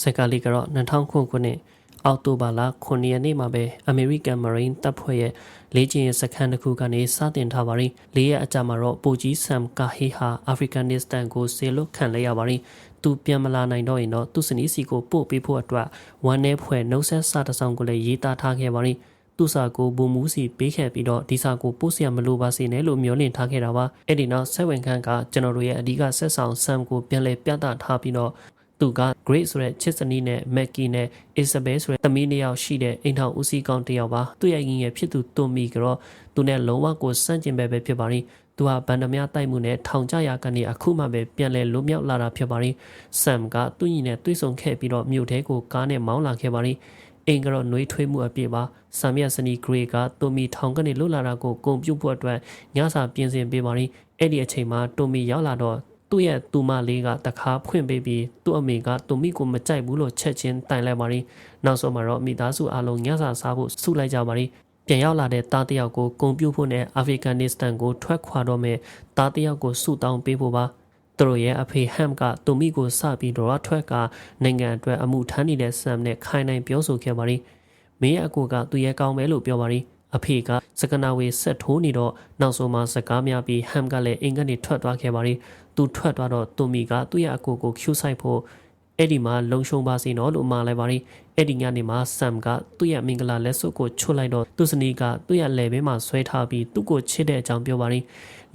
စကာလီကတော့2009ခုနှစ်အောက်တိုဘာလ9ရက်နေ့မှာပဲအမေရိကန်မရိန်းတပ်ဖွဲ့ရဲ့လေ့ကျင့်ရေးစခန်းတစ်ခုကနေစတင်ထားပါရင်၄ရက်အကြာမှာတော့ပူကြီးဆမ်ကာဟီဟာအာဖရိကန်နစ္စတန်ကိုဆေလွတ်ခံလိုက်ရပါရင်သူပြန်မလာနိုင်တော့ရင်တော့သူစနီးစီကိုပို့ပေးဖို့အတွက်ဝမ်းနည်းဖွဲ့နှုတ်ဆက်စာတစောင်းကိုလည်းရေးသားထားခဲ့ပါရင်သူစာကိုဘူမူးစီပေးခဲ့ပြီးတော့ဒီစာကိုပို့စရာမလိုပါစေနဲ့လို့မျှော်လင့်ထားခဲ့တာပါအဲ့ဒီနောက်ဆက်ဝင်ခန့်ကကျွန်တော်တို့ရဲ့အဓိကဆက်ဆောင်ဆမ်ကိုပြန်လည်ပြသထားပြီးတော့ သူက Great ဆိုတဲ့ချစ်စနီးနဲ့ Mackie နဲ့ Isabel ဆိုတဲ့သမီးနှစ်ယောက်ရှိတဲ့အိမ်ထောင်ဦးစီးကောင်းတစ်ယောက်ပါသူ့ရဲ့ငင်းရဲ့ဖြစ်သူတွန်မီကတော့သူနဲ့လုံးဝကိုစန့်ကျင်ပဲပဲဖြစ်ပါလိသူဟာဗန်ဒမယာတိုက်မှုနဲ့ထောင်ကျရာကနေအခုမှပဲပြန်လဲလွတ်မြောက်လာတာဖြစ်ပါလိဆမ်ကသူ့ညီနဲ့တွေ့ဆုံခဲ့ပြီးတော့မြို့ထဲကိုကားနဲ့မောင်းလာခဲ့ပါလိအင်ကတော့နှွေးထွေးမှုအပြည့်ပါဆမ်မြတ်စနီဂရေကတိုမီထောင်ကနေလွတ်လာတာကိုဂုံပြုတ်ဖို့အတွက်ညစာပြင်ဆင်ပေးပါလိအဲ့ဒီအချိန်မှာတိုမီရောက်လာတော့ သူ့ရဲ့တူမလေးကတခါဖွင့်ပေးပြီးသူ့အမေကတူမီကိုမကြိုက်ဘူးလို့ချက်ချင်းတိုင်လိုက်ပါလိနောက်ဆုံးမှာတော့မိသားစုအလုံးညစာစားဖို့စုလိုက်ကြပါလိပြန်ရောက်လာတဲ့သားတယောက်ကိုဂုံပြုတ်ဖို့နဲ့အာဖရိကန်နစ္စတန်ကိုထွက်ခွာတော့မယ်သားတယောက်ကိုစုတောင်းပေးဖို့ပါသူတို့ရဲ့အဖေဟမ်ကတူမီကိုစပြီးတော့ထွက်ကနိုင်ငံအတွက်အမှုထမ်းနေတဲ့ဆမ်နဲ့ခိုင်နိုင်ပြောဆိုခဲ့ပါလိမင်းရဲ့အကူကသူရဲ့ကောင်းပဲလို့ပြောပါလိအဖေကစကနာဝေဆက်ထိုးနေတော့နောက်ဆုံးမှာစကားများပြီးဟမ်ကလည်းအင်ကနေထွက်သွားခဲ့ပါလိ သူထွက်သွားတော့တူမီကသူ့ရဲ့အကူကို Q ဆိုင်ဖို့အဲ့ဒီမှာလုံရှုံပါစေနော်လို့မှာလိုက်ပါလိအဲ့ဒီညနေမှာဆမ်ကသူ့ရဲ့မင်္ဂလာလက်စွပ်ကိုချွတ်လိုက်တော့သူ့စနီးကသူ့ရဲ့လယ်ဘင်းမှာဆွဲထားပြီးသူ့ကိုချစ်တဲ့အကြောင်းပြောပါလိ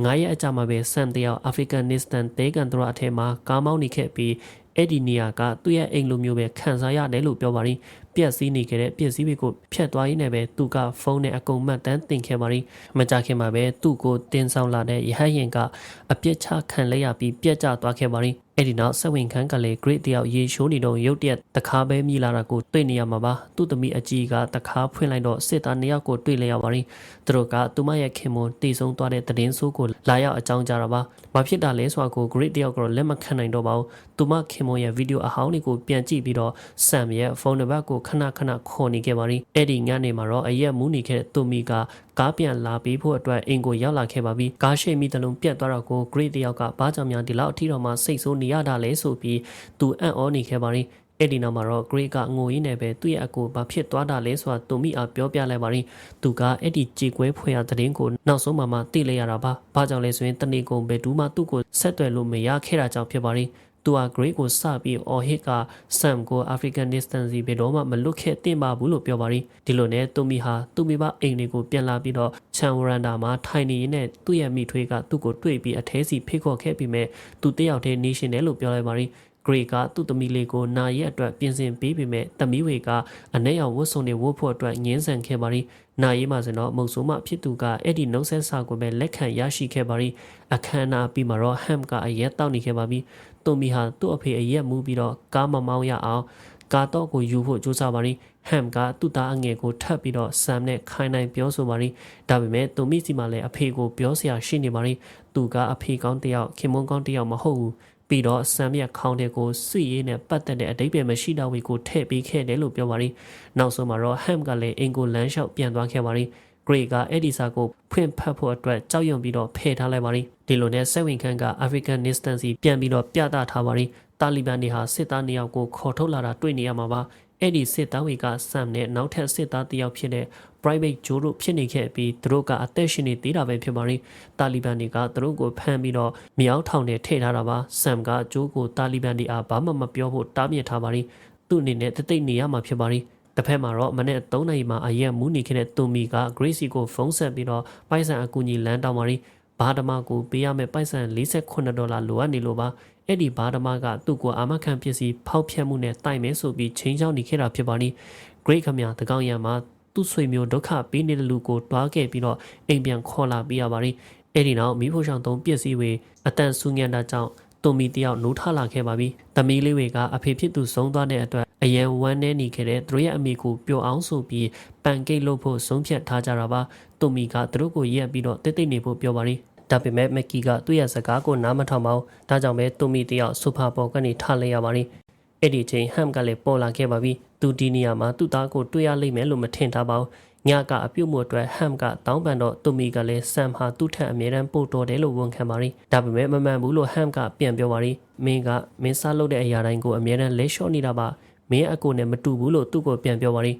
ငါရဲ့အကြမှာပဲဆမ်တယောက်အာဖရိကန်နစ္စတန်တဲကန်ဒရာအထက်မှာကားမောင်းနေခဲ့ပြီး အဲ့ဒီနေရာကသူ့ရဲ့အိမ်လိုမျိုးပဲခံစားရတယ်လို့ပြောပါလိပြက်စီးနေခဲ့တဲ့ပြက်စီးတွေကိုဖျက်သွားရင်းနဲ့ပဲသူကဖုန်းနဲ့အကုန်မှတ်တမ်းတင်ခဲ့ပါလိမကြခင်မှာပဲသူ့ကိုတင်ဆောင်လာတဲ့ရဟရင်ကအပြစ်ချခံလိုက်ရပြီးပြက်ကျသွားခဲ့ပါလိ အဲ့ဒီနောက်ဆက်ဝင်ခန်းကလည်း great တယောက်ရေရှိုးနေတော့ရုတ်တရက်တခါပဲမြည်လာတာကိုတွေ့နေရမှာပါသူ့သမီးအကြီးကတခါဖွင့်လိုက်တော့စစ်သားနှစ်ယောက်ကိုတွေ့လျက်ပါလိသူတို့ကသူမရဲ့ခင်မွန်တည်ဆုံသွားတဲ့တည်င်းဆိုးကိုလာရောက်အကြောင်းကြားတာပါဘာဖြစ်တာလဲဆိုတာကို great တယောက်ကတော့လက်မခံနိုင်တော့ပါဘူးသူမခင်မွန်ရဲ့ဗီဒီယိုအဟောင်းတွေကိုပြန်ကြည့်ပြီးတော့ဆမ်ရဲ့ဖုန်းနံပါတ်ကိုခဏခဏခေါ်နေခဲ့ပါလိအဲ့ဒီညနေမှာတော့အရက်မူးနေခဲ့တဲ့သူမီက ကားပြန်လာပြီးဖို့အတွက်အင်ကိုရောက်လာခဲ့ပါပြီကားရှိမိတလုံးပြတ်သွားတော့ကို great တယောက်ကဘာကြောင့်များဒီလောက်အထီတော့မှစိတ်ဆိုးနေရတာလဲဆိုပြီးသူအံ့ဩနေခဲ့ပါလိအဲ့ဒီနောက်မှာတော့ Great ကငိုရင်းနဲ့ပဲသူ့ရဲ့အကိုဘာဖြစ်သွားတာလဲဆိုတာသူမိအားပြောပြလိုက်ပါရင်သူကအဲ့ဒီကြေကွဲဖွယ်ရတဲ့င်းကိုနောက်ဆုံးမှမှသိလိုက်ရတာပါ။ဘာကြောင့်လဲဆိုရင်တနေ့ကုန်ဘယ်သူမှသူ့ကိုဆက်သွယ်လို့မရခဲ့တာကြောင့်ဖြစ်ပါရင် သူဟာ Great ကိုစပြီး or hit က Sam ကို African distance ဘယ်တော့မှမလွတ်ခဲ့တင်ပါဘူးလို့ပြောပါရင်ဒီလိုနဲ့သူမိဟာသူမိဘအိမ်တွေကိုပြန်လာပြီးတော့ချန်ဝရန်ဒါမှာထိုင်နေရင်းနဲ့သူ့ရဲ့မိထွေးကသူ့ကိုတွေ့ပြီးအထဲစီဖိတ်ခေါ်ခဲ့ပြီးမဲ့သူတယောက်တည်းနေရှင်တယ်လို့ပြောလိုက်ပါရင်ဂရေကသူ့သမီးလေးကိုနာရက်အတွက်ပြင်ဆင်ပေးပေမဲ့သမီးဝေကအနဲ့အောင်ဝတ်စုံတွေဝတ်ဖို့အတွက်ငင်းဆန်ခဲ့ပါရီနာရီမှာဆိုတော့မုတ်ဆိုးမဖြစ်သူကအဲ့ဒီနှုတ်ဆက်စာကိုပဲလက်ခံရရှိခဲ့ပါရီအခမ်းအနားပြီးမှာတော့ဟမ်ကအရက်တောက်နေခဲ့ပါပြီ သူမီဟာသူ့အဖေအရက်မူးပြီးတော့ကားမမောင်းရအောင်ကာတော့ကိုယူဖို့ကြိုးစားပါရီဟမ်ကသူ့သားအငယ်ကိုထပ်ပြီးတော့ဆမ်နဲ့ခိုင်းနိုင်ပြောဆိုပါရီဒါပေမဲ့သူမိစီမှာလည်းအဖေကိုပြောစရာရှိနေပါရီသူကအဖေကောင်းတယောက်ခင်မွန်းကောင်းတယောက်မဟုတ်ဘူးပြီးတော့ဆမ်မြက်ခေါင်းတဲ့ကိုစွေရေးနဲ့ပတ်သက်တဲ့အတိတ်ပဲမရှိတာဝေကိုထည့်ပေးခဲ့တယ်လို့ပြောပါရီနောက်ဆုံးမှာတော့ဟမ်ကလည်းအင်ကိုလန်းလျှောက်ပြန်သွားခဲ့ပါရီဂ ရေကအဲ့ဒီစာကိုဖွင့်ဖတ်ဖို့အတွက်ကြောက်ရွံ့ပြီးတော့ဖယ်ထားလိုက်ပါရီဒီလိုနဲ့ဆက်ဝင်ခန့်က African Instance ပြန်ပြီးတော့ပြသထားပါရီတာလီဘန်တွေဟာစစ်သားနှစ်ယောက်ကိုခေါ်ထုတ်လာတာတွေ့နေရမှာပါအဲ့ဒီစစ်သားတွေကဆမ်နဲ့နောက်ထပ်စစ်သားတစ်ယောက်ဖြစ်တဲ့ private ဂျိုးတို့ဖြစ်နေခဲ့ပြီးသူတို့ကအသက်ရှင်နေသေးတာပဲဖြစ်ပါလိတာလီဘန်တွေကသူတို့ကိုဖမ်းပြီးတော့မြောက်ထောင်နဲ့ထည့်ထားတာပါဆမ်ကဂျိုးကိုတာလီဘန်တွေအားဘာမှမပြောဖို့တားမြစ်ထားပါလိသူ့အနေနဲ့တသိပ်နေရမှာဖြစ်ပါလိ တစ်ဖက်မှာတော့မနေ့3နာရီမှာအရက်မူးနေခဲ့တဲ့တူမီက Gracie ကိုဖုန်းဆက်ပြီးတော့ပိုက်ဆံအကူအညီလမ်းတောင်းပါလိဘာဓမာကိုပေးရမယ့်ပိုက်ဆံ48ဒေါ်လာလိုအပ်နေလို့ပါအဲ့ဒီဘာဓမာကသူ့ကိုအာမခံပစ္စည်းဖောက်ဖျက်မှုနဲ့တိုင်မဲဆိုပြီးချင်းချောင်းနေခဲ့တာဖြစ်ပါလိ Great ခမတကောင်ရံမှာသူ့ဆွေမျိုးဒုက္ခပေးနေတဲ့လူကိုတွားခဲ့ပြီးတော့အိမ်ပြန်ခေါ်လာပြရပါလိအဲ့ဒီနောက်မိဖို့ဆောင်သုံးပစ္စည်းတွေအတန်ဆူညံတာကြောင့်တုံမီတယောက်နိုးထလာခဲ့ပါပြီ။သမီးလေးတွေကအဖေဖြစ်သူဆုံးသွားတဲ့အတွက် အရန်ဝမ်းနေနေခဲ့တဲ့သူတို့ရဲ့အမိကိုပျော်အောင်ဆိုပြီးပန်ကိတ်လုပ်ဖို့ဆုံးဖြတ်ထားကြတာပါ။တုံမီကသူတို့ကိုရက်ပြီးတော့တိတ်တိတ်နေဖို့ပြောပါလိ။ဒါပေမဲ့မက်ကီကသူ့ရဲ့စကားကိုနားမထောင်ပါဘူး။ဒါကြောင့်ပဲတုံမီတယောက်ဆူဖာပေါ်ကနေထလိုက်ရပါလိ။အဲ့ဒီချိန်ဟမ်ကလည်းပေါ်လာခဲ့ပါပြီ။သူဒီနေရာမှာသူ့သားကိုတွေ့ရလိမ့်မယ်လို့မထင်ထားပါဘူး။ညကအပြုတ်မှုအတွက်ဟမ်ကတောင်းပန်တော့တူမီကလည်းဆမ်ဟာသူ့ထက်အမြဲတမ်းပို့တော်တယ်လို့ဝန်ခံပါရီဒါပေမဲ့မမှန်ဘူးလို့ဟမ်ကပြန်ပြောပါရီမင်းကမင်းစားလုပ်တဲ့အရာတိုင်းကိုအမြဲတမ်းလဲလျှော့နေတာပါ မင်းအကိုနဲ့မတူဘူးလို့သူ့ကိုပြန်ပြောပါရီ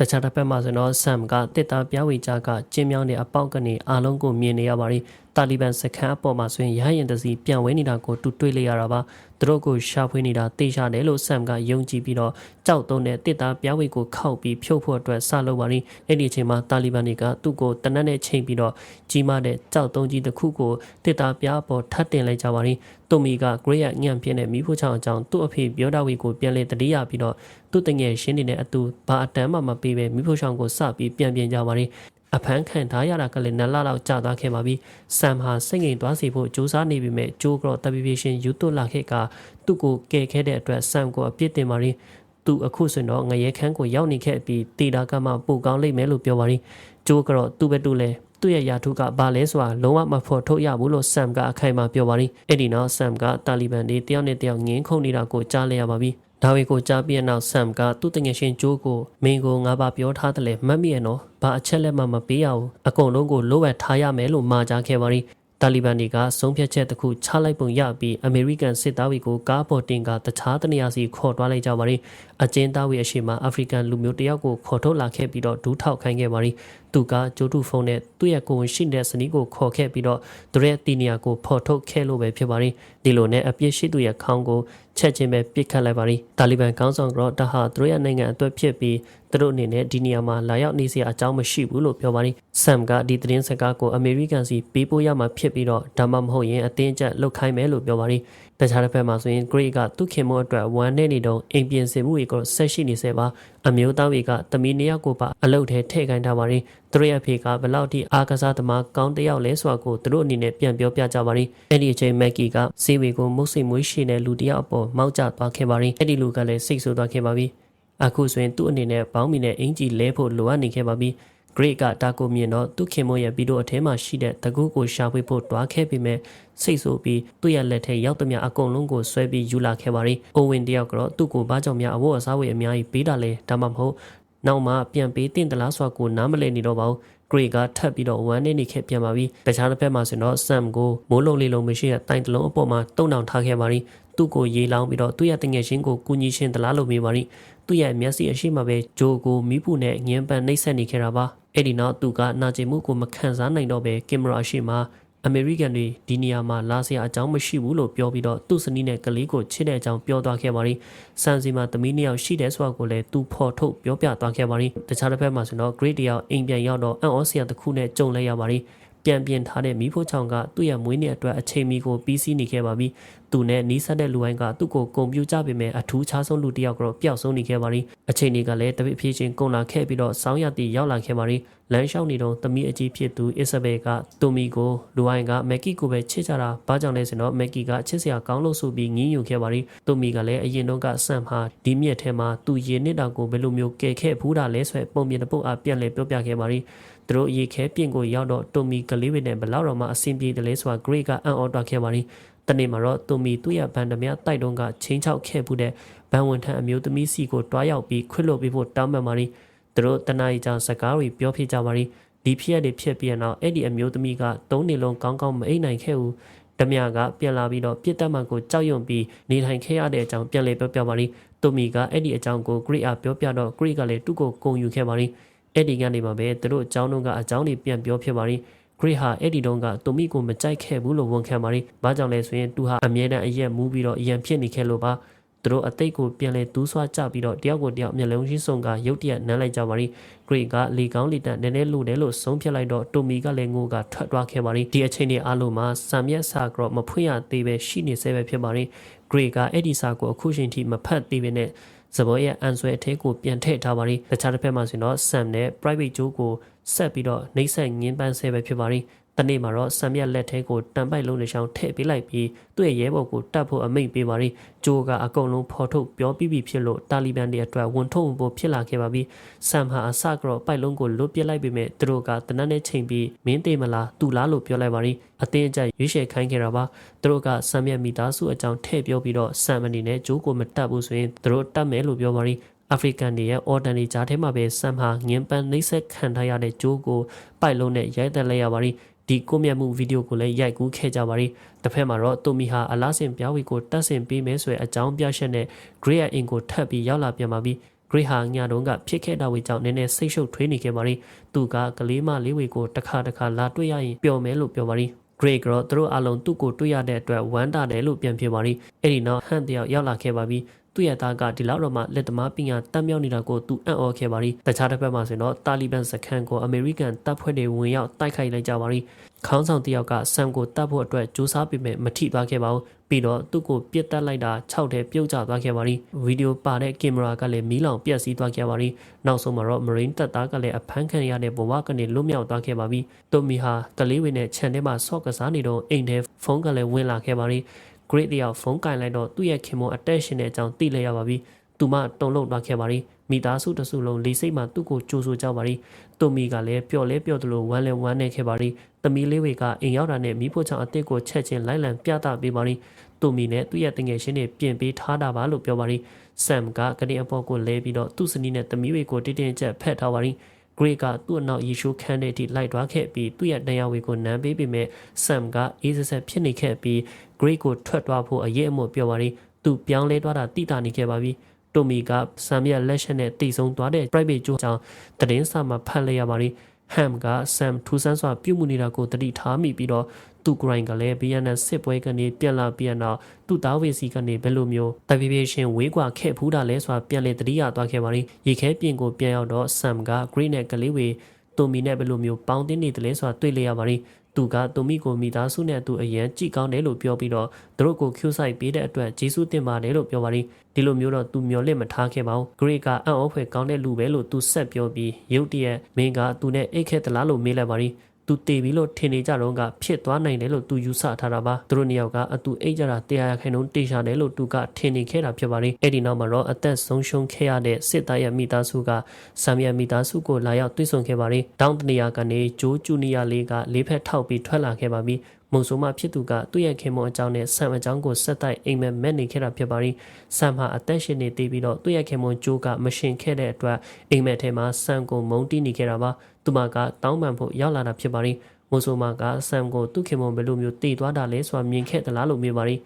တခြားတစ်ဖက်မှာဆိုတော့ဆမ်ကတစ်သားပြောင်းဝေကြကကျင်းမြောင်းတဲ့အပေါက်ကနေအားလုံးကိုမြင်နေရပါရီတာလီဘန်စခန်းအပေါ်မှာဆိုရင်ရဟရင်တစီပြန်ဝဲနေတာကိုတူတွေ့လိုက်ရတာပါသူတို့ကိုရှာဖွေနေတာတေးရှာတယ်လို့ဆမ်ကယုံကြည်ပြီးတော့ကြောက်တုံးတဲ့တစ်သားပြောင်းဝေကိုခောက်ပြီးဖြုတ်ဖို့အတွက်စလုပ်ပါရီအဲ့ဒီအချိန်မှာတာလီဘန်တွေကသူ့ကိုတနက်နဲ့ချိန်ပြီးတော့ကြီးမားတဲ့ကြောက်တုံးကြီးတစ်ခုကိုတစ်သားပြားပေါ်ထပ်တင်လိုက်ကြပါရီတူမီကဂရိယညံ့ပြင်းတဲ့မိဖို့ချောင်းအကြောင်းသူ့အဖေပြောတာဝီကိုပြန်လဲတတိယပြီးတော့သူ့တငယ်ရှင်းနေတဲ့အတူဘာအတန်းမှမပေးပဲမိဖို့ချောင်းကိုစပြီးပြန်ပြန်ကြပါရီအဖမ်းခံထားရတာကလည်းနလလောက်ကြာသွားခဲ့ပါပြီ။ဆမ်ဟာစိတ်ငြိမ်သွားစေဖို့ကြိုးစားနေပြီမဲ့ဂျိုးကတော့တပီပီရှင်ယူသွလာခဲ့ကသူ့ကိုကယ်ခဲ့တဲ့အတွက်ဆမ်ကိုအပြစ်တင်ပါရီသူအခုဆိုတော့ငရဲခန်းကိုရောက်နေခဲ့ပြီးတီတာကမှပိုကောင်းလိမ့်မယ်လို့ပြောပါရီဂျိုးကတော့သူ့ဘက်တူလဲသူ့ရဲ့ယာထုကဘာလဲဆိုတာလုံးဝမဖော်ထုတ်ရဘူးလို့ဆမ်ကအခိုင်အမာပြောပါရီအဲ့ဒီနောက်ဆမ်ကတာလီဘန်တွေတယောက်နဲ့တယောက်ငင်းခုန်နေတာကိုကြားလိုက်ရပါပြီ ဒါဝီကိုကြားပြီးနောက်ဆမ်ကသူ့တငယ်ချင်းဂျိုးကိုမင်းကိုငါဘာပြောထားတယ်လဲမှတ်မိရနော်ဘာအချက်လက်မှမပေးရဘူးအကုန်လုံးကိုလိုအပ်ထားရမယ်လို့မှာကြားခဲ့ပါရီတာလီဘန်တွေကဆုံးဖြတ်ချက်တစ်ခုချလိုက်ပုံရပြီးအမေရိကန်စစ်သားတွေကိုကားပေါ်တင်ကတခြားတနေရာစီခေါ်သွားလိုက်ကြပါရီအကျဉ်းသားဝေအရှိမအာဖရိကန်လူမျိုးတယောက်ကိုခေါ်ထုတ်လာခဲ့ပြီးတော့ဒူးထောက်ခိုင်းခဲ့ပါရီ သူကဂျိုတူဖုန်းနဲ့သူ့ရဲ့ကိုယ်ဝင်ရှိတဲ့စနီးကိုခေါ်ခဲ့ပြီးတော့သူရဲ့တီနီယာကိုဖော်ထုတ်ခဲ့လို့ပဲဖြစ်ပါရီဒီလိုနဲ့အပြစ်ရှိသူရဲ့ခေါင်းကိုချက်ချင်းပဲပစ်ခတ်လိုက်ပါရီတာလီဘန်ခေါင်းဆောင်ကတော့တဟာသူရဲ့နိုင်ငံအတွက်ဖြစ်ပြီးသူတို့အနေနဲ့ဒီနေရာမှာလာရောက်နေစရာအကြောင်းမရှိဘူးလို့ပြောပါရီဆမ်ကဒီသတင်းစကားကိုအမေရိကန်စီပေးပို့ရမှာဖြစ်ပြီးတော့ဒါမှမဟုတ်ရင်အတင်းကျပ်လုတ်ခိုင်းမယ်လို့ပြောပါရီတခြားတစ်ဖက်မှာဆိုရင် Great ကသူခင်မအတွက်ဝမ်းနေနေတော့အိမ်ပြင်ဆင်မှုတွေကိုဆက်ရှိနေစေပါအမျိုးသားတွေကတမီနှစ်ယောက်ကိုပါအလုတ်ထဲထည့်ခိုင်းထားပါရင်သူတို့ရဲ့ဖေကဘလောက်ထိအားကစားသမားကောင်းတယောက်လဲဆိုတာကိုသူတို့အနေနဲ့ပြန်ပြောပြကြပါရင်အဲ့ဒီအချိန်မက်ကီကစေဝေကိုမုတ်စိတ်မွေးရှိတဲ့လူတယောက်အပေါ်မောက်ကျသွားခဲ့ပါရင်အဲ့ဒီလူကလည်းစိတ်ဆိုးသွားခဲ့ပါပြီအခုဆိုရင်သူ့အနေနဲ့ဘောင်းမီနဲ့အင်ဂျီလဲဖို့လိုအပ်နေခဲ့ပါပြီ Great ကတာကိုမြင်တော့သူခင်မွန်ရဲ့ဗီဒီယိုအထဲမှာရှိတဲ့တကူကိုရှာဖွေဖို့တွားခဲ့ပြီးမြဲစိတ်ဆိုးပြီးသူ့ရဲ့လက်ထဲရောက်သမျှအကုန်လုံးကိုဆွဲပြီးယူလာခဲ့ပါရီ။အိုဝင်တယောက်ကတော့သူ့ကိုဘာကြောင့်များအဝတ်အစားဝယ်အများကြီးပေးတာလဲဒါမှမဟုတ်နောက်မှပြန်ပေးတင်တလားဆိုတာကိုနားမလည်နေတော့ပါဘူး။ Great ကထပ်ပြီးတော့ဝမ်းနေနေခဲ့ပြန်ပါပြီ။တခြားတစ်ဖက်မှာဆိုတော့ Sam ကိုမိုးလုံးလေးလုံးမရှိတဲ့တိုင်တလုံးအပေါ်မှာတုံတောင်ထားခဲ့ပါရီ။သူ့ကိုရေလောင်းပြီးတော့သူ့ရဲ့တငယ်ချင်းကိုကူညီရှင်တလားလို့မေးပါရီ။သူ့ရဲ့မျက်စိအရှိမပဲဂျိုကိုမိဖုနဲ့ငင်းပန်နှိပ်စက်နေခဲ့တာပါ အဲ့ဒီနောက်သူကနာကျင်မှုကိုမခံစားနိုင်တော့ပဲကင်မရာရှိမှအမေရိကန်တွေဒီနေရာမှာလာစရာအကြောင်းမရှိဘူးလို့ပြောပြီးတော့သူ့စနီးနဲ့ကလေးကိုချစ်တဲ့အကြောင်းပြောသွားခဲ့ပါရီစန်စီမှာသမီးနှစ်ယောက်ရှိတဲ့ဆိုတာကိုလည်းသူဖော်ထုတ်ပြောပြသွားခဲ့ပါရီတခြားတစ်ဖက်မှာဆိုတော့ grade တယောက်အိမ်ပြန်ရောက်တော့အန်အောစရာတစ်ခုနဲ့ကြုံလဲရပါရီ ပြန်ပြင်ထားတဲ့မိဖို့ချောင်ကသူ့ရဲ့မွေးနေ့အတွက်အချိန်မီကိုပြီးစီးနေခဲ့ပါပြီ။သူနဲ့နီးစပ်တဲ့လူတိုင်းကသူ့ကိုဂုံပြူကြပေမဲ့အထူးခြားဆုံးလူတစ်ယောက်ကတော့ပျောက်ဆုံးနေခဲ့ပါရီ။အချိန်တွေကလည်းတပိဖြည်းချင်းကုန်လာခဲ့ပြီးတော့စောင်းရတီရောက်လာခဲ့ပါရီ။လမ်းလျှောက်နေတော့သမီးအကြီးဖြစ်သူအစ်ဆဘဲကတူမီကိုလူတိုင်းကမက်ကီကိုပဲချစ်ကြတာဘာကြောင့်လဲဆိုတော့မက်ကီကချစ်စရာကောင်းလို့ဆိုပြီးငင်းယူခဲ့ပါရီ။တူမီကလည်းအရင်တော့ကဆန့်ဟာဒီမြက်ထဲမှာသူရေနစ်တာကိုဘယ်လိုမျိုးကယ်ခဲ့ဖူးတာလဲဆိုပုံပြင်တစ်ပုတ်အပြန်လဲပြောပြခဲ့ပါရီ။ သူတို့ရေခဲပြင်ကိုရောက်တော့တိုမီကလေးတွေနဲ့ဘလောက်တော့မှအဆင်ပြေတယ်လဲဆိုတာ Great ကအံ့ဩတွားခဲ့ပါရီတနေ့မှာတော့တိုမီသူ့ရဲ့ဘန်ဓမြတိုက်တုံးကချင်းချောက်ခဲ့မှုတဲ့ဘန်ဝန်ထမ်းအမျိုးသမီးစီကိုတွားရောက်ပြီးခွင့်လွှတ်ပေးဖို့တောင်းပန်ပါရီသူတို့တနားရီကြောင့်စကားတွေပြောဖြစ်ကြပါရီဒီဖြစ်ရတွေဖြစ်ပြီးတော့အဲ့ဒီအမျိုးသမီးကသုံးနေလုံးကောင်းကောင်းမအိပ်နိုင်ခဲ့ဘူးဓမြကပြန်လာပြီးတော့ပြစ်တက်မှကိုကြောက်ရွံ့ပြီးနေထိုင်ခဲ့ရတဲ့အကြောင်းပြန်လည်ပြောပြပါရီတိုမီကအဲ့ဒီအကြောင်းကို Great အပြောပြတော့ Great ကလည်းသူ့ကိုကုံယူခဲ့ပါရီ အဲ့ဒီကနေမှပဲသူတို့အကြောင်းတို့ကအကြောင်းတွေပြန်ပြောဖြစ်ပါရီဂရိဟာအဲ့ဒီတုန်းကတူမီကိုမကြိုက်ခဲ့ဘူးလို့ဝန်ခံပါရီ။ဘာကြောင့်လဲဆိုရင်သူဟာအမြဲတမ်းအရက်မူးပြီးတော့အရန်ဖြစ်နေခဲ့လို့ပါ။သူတို့အသိကိုပြန်လဲတူးဆွားကြပြီးတော့တယောက်ကိုတယောက်မျက်လုံးချင်းစုံကရုတ်တရက်နမ်းလိုက်ကြပါရီ။ဂရိကလေကောင်းလေတန်နည်းနည်းလို့တယ်လို့ဆုံးဖြတ်လိုက်တော့တူမီကလည်းငိုကထွက်သွားခဲ့ပါရီ။ဒီအချိန်တွေအားလုံးမှာဆမ်ရက်စာကတော့မဖွင့်ရသေးပဲရှိနေသေးပဲဖြစ်ပါရီ။ဂရိကအဲ့ဒီစာကိုအခုချိန်ထိမဖတ်သေးပဲနဲ့ ဇဘောရဲ့အန်ဆွဲအထဲကိုပြန်ထည့်ထားပါရီတခြားတစ်ဖက်မှာဆိုရင်တော့ Sam နဲ့ private ဂျိုးကိုဆက်ပြီးတော့နှိမ့်ဆက်ငင်းပန်းဆဲပဲဖြစ်ပါရီ တနေ့မှာတော့ဆမ်မြက်လက်ထဲကိုတံပိုက်လုံးနဲ့ရှောင်းထည့်ပေးလိုက်ပြီးသူ့ရဲ့ရဲဘော်ကိုတတ်ဖို့အမိန့်ပေးပါရီဂျိုးကအကုန်လုံးဖော်ထုတ်ပြောပြီးပြီဖြစ်လို့တာလီဘန်တွေအတွက်ဝန်ထုတ်ဖို့ဖြစ်လာခဲ့ပါပြီဆမ်ဟာအစကတော့ပိုက်လုံးကိုလွတ်ပစ်လိုက်ပေမဲ့သူတို့ကတနက်နဲ့ချိန်ပြီးမင်းသေးမလားတူလားလို့ပြောလိုက်ပါရီအတင်းအကျပ်ရွေးချယ်ခိုင်းခဲ့တာပါသူတို့ကဆမ်မြက်မိသားစုအကြောင်းထည့်ပြောပြီးတော့ဆမ်အနေနဲ့ဂျိုးကိုမတတ်ဘူးဆိုရင်သူတို့တတ်မယ်လို့ပြောပါရီအာဖရိကန်တွေရဲ့အော်ဒန်တွေကြားထဲမှာပဲဆမ်ဟာငင်းပန်းနှိမ့်ဆက်ခံထားရတဲ့ဂျိုးကိုပိုက်လုံးနဲ့ရိုက်တက်လိုက်ရပါရီ ဒီကိုမြတ်မှုဗီဒီယိုကိုလည်းရိုက်ကူးခဲ့ကြပါရီတစ်ဖက်မှာတော့တိုမီဟာအလားစင်ပြားဝီကိုတက်ဆင်ပေးမယ်ဆိုတဲ့အကြောင်းပြချက်နဲ့ Great အင်ကိုထပ်ပြီးရောက်လာပြန်ပါပြီ Great ဟာညတုန်းကဖြစ်ခဲ့တာဝေကြောင့်နည်းနည်းစိတ်ရှုပ်ထွေးနေခဲ့ပါရီသူကကလေးမလေးဝေကိုတစ်ခါတစ်ခါလာတွေ့ရရင်ပျော်မယ်လို့ပြောပါရီ Great ကတော့သူတို့အလုံးသူ့ကိုတွေ့ရတဲ့အတွက်ဝမ်းတာတယ်လို့ပြန်ပြောပါရီအဲ့ဒီနောက်ဟန်တယောက်ရောက်လာခဲ့ပါပြီ သူ့ရဲ့သားကဒီလောက်တော့မှလက်သမားပညာတက်မြောက်နေတာကိုသူအံ့ဩခဲ့ပါရီတခြားတစ်ဖက်မှာဆိုရင်တော့တာလီဘန်စခန်းကိုအမေရိကန်တပ်ဖွဲ့တွေဝင်ရောက်တိုက်ခိုက်လိုက်ကြပါရီခေါင်းဆောင်တယောက်ကဆမ်ကိုတပ်ဖို့အတွက်ကြိုးစားပေမဲ့မထိသွားခဲ့ပါဘူးပြီးတော့သူ့ကိုပြစ်တက်လိုက်တာ6တဲ့ပြုတ်ကျသွားခဲ့ပါရီဗီဒီယိုပါတဲ့ကင်မရာကလည်းမီးလောင်ပြက်စီးသွားခဲ့ပါရီနောက်ဆုံးမှာတော့ Marine တပ်သားကလည်းအဖမ်းခံရတဲ့ဘဝကနေလွတ်မြောက်သွားခဲ့ပါပြီတိုမီဟာကလေးဝင်နဲ့ခြံထဲမှာဆော့ကစားနေတော့အိမ်ထဲဖုန်းကလည်းဝင်လာခဲ့ပါရီ Great တယောက်ဖုန်းကင်လိုက်တော့သူ့ရဲ့ခင်မွန် attention နဲ့အကြောင်းသိလိုက်ရပါပြီသူမတုံလုံးသွားခဲ့ပါရီမိသားစုတစုလုံးလေးစိတ်မှသူ့ကိုကြိုးဆိုကြပါရီတိုမီကလည်းပျော်လဲပျော်သလိုဝမ်းလဲဝမ်းနေခဲ့ပါရီသမီးလေးတွေကအိမ်ရောက်တာနဲ့မိဖို့ချောင်အစ်စ်ကိုချက်ချင်းလိုက်လံပြသပေးပါရီတိုမီနဲ့သူ့ရဲ့တငယ်ချင်းတွေပြင်ပေးထားတာပါလို့ပြောပါရီဆမ်ကကနေအပေါ်ကိုလဲပြီးတော့သူ့စနီးနဲ့သမီးတွေကိုတိတင်ချက်ဖက်ထားပါရီ ဂရိကသူ့အနောက်ယေရှုခန်းတဲ့အထိလိုက်သွားခဲ့ပြီးသူ့ရဲ့တရားဝေကိုနမ်းပေးပေမဲ့ဆမ်ကအေးစက်ဖြစ်နေခဲ့ပြီးဂရိကိုထွက်သွားဖို့အရေးအမို့ပြောပါရီသူပြောင်းလဲသွားတာတိတာနေခဲ့ပါပြီတိုမီကဆမ်ရဲ့လက်ချက်နဲ့တိတ်ဆုံးသွားတဲ့ private ကျိုးကြောင့်တည်င်းစာမှာဖတ်လိုက်ရပါရီဟမ်ကဆမ်ထူဆန်းစွာပြုမှုနေတာကိုတတိထားမိပြီးတော့ သူဂရိုင်းကလည်း BNN စစ်ပွဲကနေပြန်လာပြန်တော့သူ့သားဝေစီကနေဘယ်လိုမျိုးတပီပြေရှင်ဝေးကွာခဲ့ဖူးတာလဲဆိုတာပြန်လေတတိယသွားခဲ့ပါရီရေခဲပြင်ကိုပြန်ရောက်တော့ဆမ်က Green နဲ့ကလေးဝေတိုမီနဲ့ဘယ်လိုမျိုးပေါင်းတင်းနေတယ်လဲဆိုတာတွေ့လေရပါရီသူကတိုမီကိုမိသားစုနဲ့သူအရန်ကြည့်ကောင်းတယ်လို့ပြောပြီးတော့သူတို့ကိုကျူဆိုင်ပေးတဲ့အတွက်ဂျေဆုတင်ပါတယ်လို့ပြောပါရီဒီလိုမျိုးတော့သူမျော်လင့်မထားခဲ့ပါဘူးဂရိကအံ့ဩဖွယ်ကောင်းတဲ့လူပဲလို့သူဆက်ပြောပြီးရုတ်တရက်မင်းကသူနဲ့အိတ်ခဲ့သလားလို့မေးလိုက်ပါရီ သူတည်ပြီလို့ထင်နေကြတော့ကဖြစ်သွားနိုင်တယ်လို့သူယူဆထားတာပါသူတို့နှစ်ယောက်ကအတူအိတ်ကြတာတရားခိုင်နှုန်းတေချာတယ်လို့သူကထင်နေခဲ့တာဖြစ်ပါတယ်အဲ့ဒီနောက်မှာတော့အသက်ဆုံးရှုံးခဲ့ရတဲ့စစ်သားရဲ့မိသားစုကဆမ်ရဲ့မိသားစုကိုလာရောက်တွေ့ဆုံခဲ့ပါတယ်တောင်းတနေရာကနေဂျိုးဂျူနီယာလေးကလေးဖက်ထောက်ပြီးထွက်လာခဲ့ပါပြီ မုံဆိုးမဖြစ်သူကသူ့ရဲ့ခင်မွန်အကြောင်းနဲ့ဆမ်အကြောင်းကိုဆက်တိုက်အိမ်မက်မက်နေခဲ့တာဖြစ်ပါရီဆမ်ဟာအသက်ရှင်နေသေးပြီးတော့သူ့ရဲ့ခင်မွန်ဂျိုးကမရှင်ခဲ့တဲ့အတွက်အိမ်မက်ထဲမှာဆမ်ကိုမုံတီးနေခဲ့တာပါသူမကတောင်းပန်ဖို့ရောက်လာတာဖြစ်ပါရီမိုဆိုမာကဆမ်ကိုသူ့ခင်မွန်ဘယ်လိုမျိုးတည်သွားတာလဲဆိုတာမြင်ခဲ့သလားလို့မေးပါရီ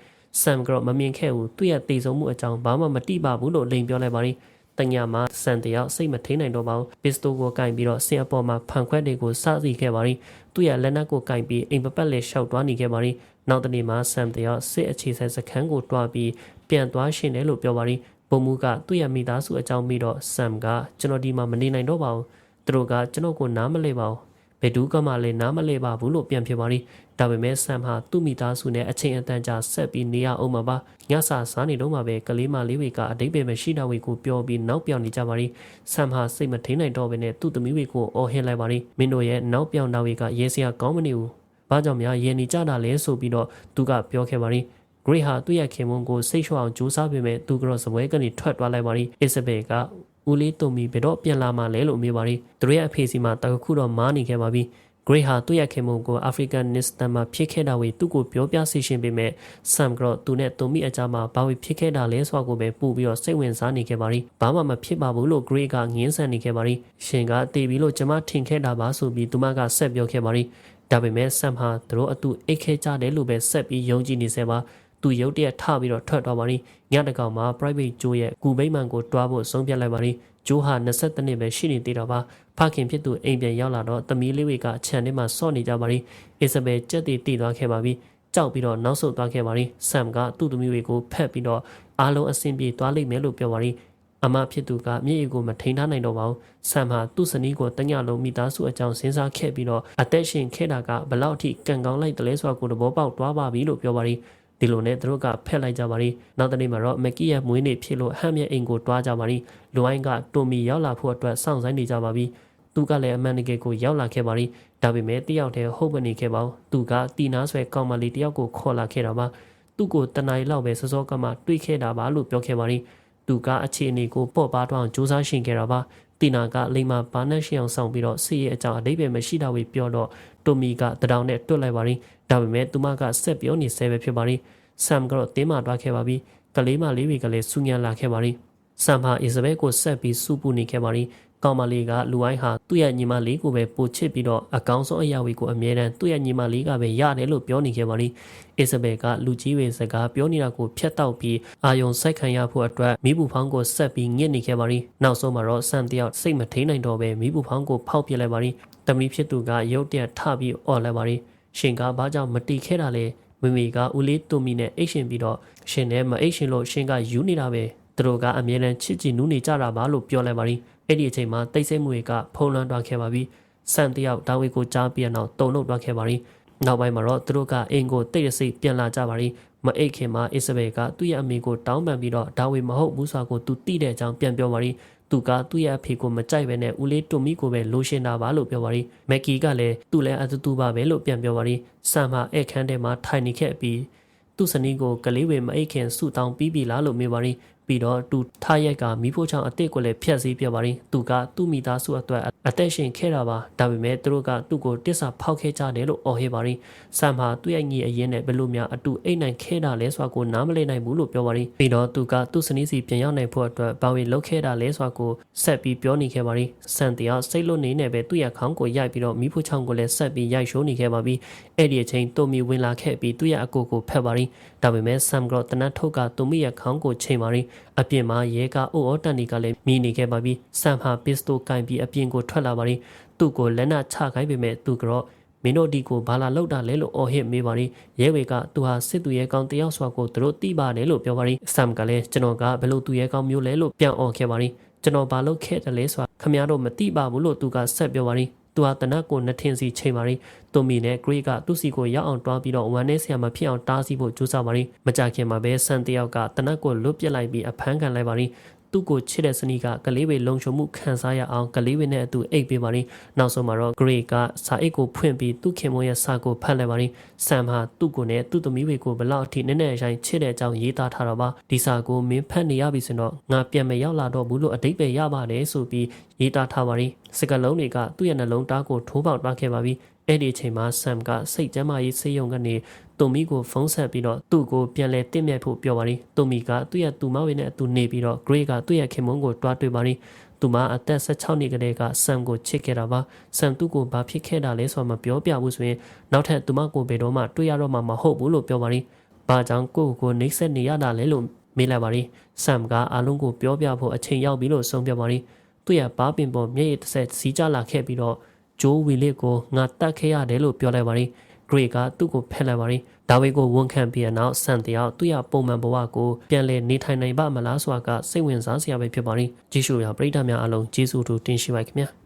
ဆမ်ကတော့မမြင်ခဲ့ဘူးသူ့ရဲ့တည်ဆုံးမှုအကြောင်းဘာမှမတိပါဘူးလို့လိန်ပြောလိုက်ပါရီ တညာမှာစံတယောက်စိတ်မထိန်နိုင်တော့ပါဘူးပစ္စတိုကိုကင်ပြီးတော့ဆင်အပေါ်မှာဖန်ခွက်တွေကိုစစီခဲ့ပါရီသူ့ရဲ့လက်နက်ကိုကင်ပြီးအိမ်ပပတ်လေးရှောက်သွားနေခဲ့ပါရီနောက်တနေ့မှာဆမ်တယောက်စစ်အခြေဆိုင်စခန်းကိုတွားပြီးပြန်သွားရှင်တယ်လို့ပြောပါရီဘုံမူကသူ့ရဲ့မိသားစုအကြောင်းပြီးတော့ဆမ်ကကျွန်တော်ဒီမှာမနေနိုင်တော့ပါဘူးသူတို့ကကျွန်တော်ကိုနားမလဲပါဘူး ဘယ်သူကမှလည်းနားမလဲပါဘူးလို့ပြန်ဖြစ်ပါရီဒါပေမဲ့ဆမ်ဟာသူ့မိသားစုနဲ့အချိန်အတန်ကြာဆက်ပြီးနေရအောင်မှာပါညစာစားနေတော့မှပဲကလေးမလေးတွေကအတိတ်ပဲမရှိတာဝေကိုပြောပြီးနောက်ပြောင်နေကြပါရီဆမ်ဟာစိတ်မထိန်နိုင်တော့ဘဲနဲ့သူ့သမီးတွေကိုအော်ဟစ်လိုက်ပါရီမင်းတို့ရဲ့နောက်ပြောင်တာတွေကရဲစရာကောင်းမနေဘူးဘာကြောင့်များရဲနေကြတာလဲဆိုပြီးတော့သူကပြောခဲ့ပါရီဂရိဟာသူ့ရဲ့ခင်မွန်းကိုစိတ်လျှော့အောင်ကြိုးစားပေမဲ့သူကတော့စပွဲကနေထွက်သွားလိုက်ပါရီအစ်စဘဲက ဦးလေးတုံမီဘယ်တော့ပြန်လာမှလဲလို့မေးပါရီသူရဲ့အဖေစီမှာတခုတော့မားနေခဲ့ပါပြီဂရိဟာသူ့ရဲ့ခင်မုံကိုအာဖရိကန်နစ္စတန်မှာဖြစ်ခဲ့တာဝေသူ့ကိုပြောပြစီရှင်ပေမဲ့ဆမ်ကရော့သူနဲ့သူမိအကြမှာဘာဝေဖြစ်ခဲ့တာလဲဆိုတာကိုပဲပို့ပြီးတော့စိတ်ဝင်စားနေခဲ့ပါရီဘာမှမဖြစ်ပါဘူးလို့ဂရိကငင်းဆန်နေခဲ့ပါရီရှင်ကတည်ပြီးလို့ကျမထင်ခဲ့တာပါဆိုပြီးသူမကဆက်ပြောခဲ့ပါရီဒါပေမဲ့ဆမ်ဟာသူတို့အတူအိတ်ခဲကြတယ်လို့ပဲဆက်ပြီးယုံကြည်နေစေပါ သူရုတ်တရက်ထပြီးတော့ထွက်သွားပါရီညတကောင်မှာ private ဂျိုးရဲ့ကူမိမန်ကိုတွားဖို့ဆုံးဖြတ်လိုက်ပါရီဂျိုးဟာ20နှစ်ပဲရှိနေသေးတော့ပါဖခင်ဖြစ်သူအိမ်ပြန်ရောက်လာတော့သမီးလေးတွေကခြံထဲမှာဆော့နေကြပါရီအစ်စဘဲကြက်တီတည်သွားခဲ့ပါပြီကြောက်ပြီးတော့နောက်ဆုတ်သွားခဲ့ပါရီဆမ်ကသူ့သမီးတွေကိုဖက်ပြီးတော့အားလုံးအဆင်ပြေသွားလိမ့်မယ်လို့ပြောပါရီအမဖြစ်သူကမျက်ရည်ကိုမထိန်ထားနိုင်တော့ပါဘူးဆမ်ဟာသူ့စနီးကိုတညလုံးမိသားစုအကြောင်းစဉ်းစားခဲ့ပြီးတော့အသက်ရှင်ခဲ့တာကဘလောက်ထိကံကောင်းလိုက်တယ်လဲဆိုတာကိုသဘောပေါက်သွားပါပြီလို့ပြောပါရီ ဒီလိုနဲ့သူတို့ကဖက်လိုက်ကြပါရီနောက်တနေ့မှာတော့မက်ကီရဲ့မွေးနေ့ဖြစ်လို့ဟမ်ရဲ့အိမ်ကိုတွားကြပါရီလူအိုင်းကတိုမီရောက်လာဖို့အတွက်စောင့်ဆိုင်းနေကြပါပြီသူကလည်းအမှန်တကယ်ကိုရောက်လာခဲ့ပါရီဒါပေမဲ့တယောက်တည်းဟုတ်မနေခဲ့ပါဘူးသူကတီနာဆွဲကောင်းမလေးတယောက်ကိုခေါ်လာခဲ့တာပါသူ့ကိုတနိုင်လောက်ပဲစောစောကမှတွေးခဲ့တာပါလို့ပြောခဲ့ပါရီသူကအခြေအနေကိုပေါ့ပါတော့စူးစမ်းရှင်ခဲ့တာပါတီနာကလိမ္မာဘာနဲ့ရှင်းအောင်ဆောင်ပြီးတော့စီရဲ့အကြောင်းအတိတ်ပဲမရှိတာဝေပြောတော့ တိုမီကတဒောင်နဲ့တွတ်လိုက်ပါရီဒါပေမဲ့သူမကဆက်ပြောနေဆဲပဲဖြစ်ပါရီဆမ်ကတော့တင်းမာသွားခဲ့ပါပြီကလေးမလေးတွေကလည်းစူညံလာခဲ့ပါရီဆမ်ဟာအစ္စဘဲကိုဆက်ပြီးစူပူနေခဲ့ပါရီ ကောင်မလေးကလူဝိုင်းဟာသူ့ရဲ့ညီမလေးကိုပဲပိုချစ်ပြီးတော့အကောင်းဆုံးအရာတွေကိုအမြဲတမ်းသူ့ရဲ့ညီမလေးကပဲရတယ်လို့ပြောနေခဲ့ပါရီအစ္စဘဲကလူကြီးတွေစကားပြောနေတာကိုဖျက်တောက်ပြီးအာယုံစိုက်ခံရဖို့အတွက်မိဘူးဖောင်းကိုဆက်ပြီးငစ်နေခဲ့ပါရီနောက်ဆုံးမှာတော့ဆမ်တယောက်စိတ်မထိန်နိုင်တော့ပဲမိဘူးဖောင်းကိုဖောက်ပစ်လိုက်ပါရီတမီဖြစ်သူကရုတ်တရက်ထပြီးអော်လိုက်ပါရီရှင်ကဘာကြောင့်မတီခဲ့တာလဲမိမိကဦးလေးတူမီနဲ့အိတ်ရှင်ပြီးတော့ရှင်နဲ့မအိတ်ရှင်လို့ရှင်ကယူနေတာပဲသူတို့ကအမြဲတမ်းချစ်ကြည်နူးနေကြတာပါလို့ပြောလိုက်ပါရီ အဲ့ဒီအချိန်မှာတိတ်ဆိတ်မှုတွေကဖုံးလွှမ်းသွားခဲ့ပါပြီဆန်တယောက်တာဝေကိုကြားပြီးတော့တုံလို့သွားခဲ့ပါရီနောက်ပိုင်းမှာတော့သူတို့ကအင်ကိုတိတ်ရစိတ်ပြန်လာကြပါရီမအိတ်ခင်မှာအစ္စဘဲကသူ့ရဲ့အမေကိုတောင်းပန်ပြီးတော့ဒါဝေမဟုတ်ဘူးဆိုတာကိုသူသိတဲ့အကြောင်းပြန်ပြောပါရီသူကသူ့ရဲ့အဖေကိုမကြိုက်ပဲနဲ့ဦးလေးတူမီကိုပဲလိုရှင်တာပါလို့ပြောပါရီမက်ကီကလည်းသူ့လည်းအတူတူပါပဲလို့ပြန်ပြောပါရီဆမ်ဟာဧည့်ခန်းထဲမှာထိုင်နေခဲ့ပြီးသူ့စနီးကိုကလေးဝေမအိတ်ခင်ဆူတောင်းပြီးပြီလားလို့မေးပါရီ ပြီးတော့သူထားရက်ကမိဖို့ချောင်းအစ်စ်ကိုလည်းဖျက်ဆီးပြပါရီသူကသူ့မိသားစုအတွက်အ သက်ရှင်ခဲ့တာပါဒါပေမဲ့သူတို့ကသူ့ကိုတစ္ဆာဖောက်ခဲ့ကြတယ်လို့အော်ဟေပါရီဆမ်ဟာသူ့ရဲ့ညီအရင်နဲ့ဘယ်လိုများအတူအိတ်နိုင်ခဲ့တာလဲဆိုတာကိုနားမလည်နိုင်ဘူးလို့ပြောပါရီပြီးတော့သူကသူ့စနီးစီပြန်ရောက်နိုင်ဖို့အတွက်ဘာဝင်လုပ်ခဲ့တာလဲဆိုတာကိုဆက်ပြီးပြောနေခဲ့ပါရီဆန်တရားစိတ်လွတ်နေနေပဲသူ့ရဲ့ခေါင်းကိုရိုက်ပြီးတော့မိဖို့ချောင်းကိုလည်းဆက်ပြီးရိုက်ရှိုးနေခဲ့ပါပြီအဲ့ဒီအချိန်တုံမီဝင်လာခဲ့ပြီးသူ့ရဲ့အကိုကိုဖက်ပါရီဒါပေမဲ့ဆမ်ကတနတ်ထုတ်ကတုံမီရဲ့ခေါင်းကိုချိန်ပါရီအပြင်မှာရဲကအုပ်အော်တန်ဒီကလည်းမိနေခဲ့ပါပြီဆမ်ဟာပစ္စတိုကင်ပြီးအပြင်ကိုထွက်လာပါရီသူ့ကိုလက်နက်ချခိုင်းပေမဲ့သူကတော့မင်းတို့ဒီကိုဘာလာလောက်တာလဲလို့အော်ဟစ်မေးပါရီရဲဝေကသူဟာစစ်သူရဲကောင်းတယောက်စွာကိုသူတို့တိပါတယ်လို့ပြောပါရီဆမ်ကလည်းကျွန်တော်ကဘယ်လိုသူရဲကောင်းမျိုးလဲလို့ပြန်အော်ခဲ့ပါရီကျွန်တော်ဘာလုပ်ခဲ့တယ်လဲဆိုတာခမရတို့မသိပါဘူးလို့သူကဆက်ပြောပါရီသူဟာတနတ်ကိုနှစ်ထင်းစီချိန်ပါရီတူမီနဲ့ဂရိကသူ့စီကိုရောက်အောင်တွားပြီးတော့ဝမ်းနဲ့ဆရာမဖြစ်အောင်တားဆီးဖို့ကြိုးစားပါရီမကြခင်မှာပဲဆန်တယောက်ကတနတ်ကိုလွတ်ပစ်လိုက်ပြီးအဖမ်းခံလိုက်ပါရီ သူ့ကိုချစ်တဲ့စနီးကကလေးဝေလုံခြုံမှုခံစားရအောင်ကလေးဝေနဲ့အတူအိတ်ပေးပါရီနောက်ဆုံးမှာတော့ဂရိကစာအိတ်ကိုဖွင့်ပြီးသူ့ခင်မွန်းရဲ့စာကိုဖတ်လိုက်ပါရီဆမ်ဟာသူ့ကိုနဲ့သူ့သမီးဝေကိုဘလောက်အထိနည်းနည်းဆိုင်ချစ်တဲ့အကြောင်းရေးသားထားတော့ပါဒီစာကိုမင်းဖတ်နေရပြီဆိုတော့ငါပြန်မရောက်လာတော့ဘူးလို့အတိတ်ပဲရပါတယ်ဆိုပြီးရေးသားထားပါရီစကလုံးတွေကသူ့ရဲ့နှလုံးသားကိုထိုးပေါက်သွားခဲ့ပါပြီ အဲ့ဒီအချိန်မှာဆမ်ကစိတ်ကျမ်းမာရေးဆေးရုံကနေတူမီကိုဖုန်းဆက်ပြီးတော့သူ့ကိုပြန်လဲတင့်မြတ်ဖို့ပြောပါရီတူမီကသူ့ရဲ့တူမဝေနဲ့အတူနေပြီးတော့ဂရေကသူ့ရဲ့ခင်မုန်းကိုတွားတွေ့ပါရီသူမအသက်16နှစ်ကလေးကဆမ်ကိုချစ်ခဲ့တာပါဆမ်သူ့ကိုဘာဖြစ်ခဲ့တာလဲဆိုတာမပြောပြဘူးဆိုရင်နောက်ထပ်သူမကိုဘယ်တော့မှတွေ့ရတော့မှမဟုတ်ဘူးလို့ပြောပါရီဘာကြောင့်ကိုယ့်ကိုနှိမ့်ဆက်နေရတာလဲလို့မေးလိုက်ပါရီဆမ်ကအားလုံးကိုပြောပြဖို့အချိန်ရောက်ပြီလို့ဆုံးဖြတ်ပါရီသူ့ရဲ့ဘားပင်ပေါ်မျက်ရည်တစ်ဆက်စီးကြလာခဲ့ပြီးတော့ ဂျိုးဝီလစ်ကိုငါတတ်ခဲ့ရတယ်လို့ပြောလိုက်ပါရီဂရေကသူ့ကိုဖက်လိုက်ပါရီဒါဝိကိုဝန်ခံပြီးနောက်ဆန်တယောက်သူ့ရပုံမှန်ဘဝကိုပြန်လည်နေထိုင်နိုင်ပါမလားဆိုတာကစိတ်ဝင်စားစရာပဲဖြစ်ပါရီဂျေရှုရာပရိသတ်များအလုံးကျေးဇူးတူတင်ရှိပါခင်ဗျာ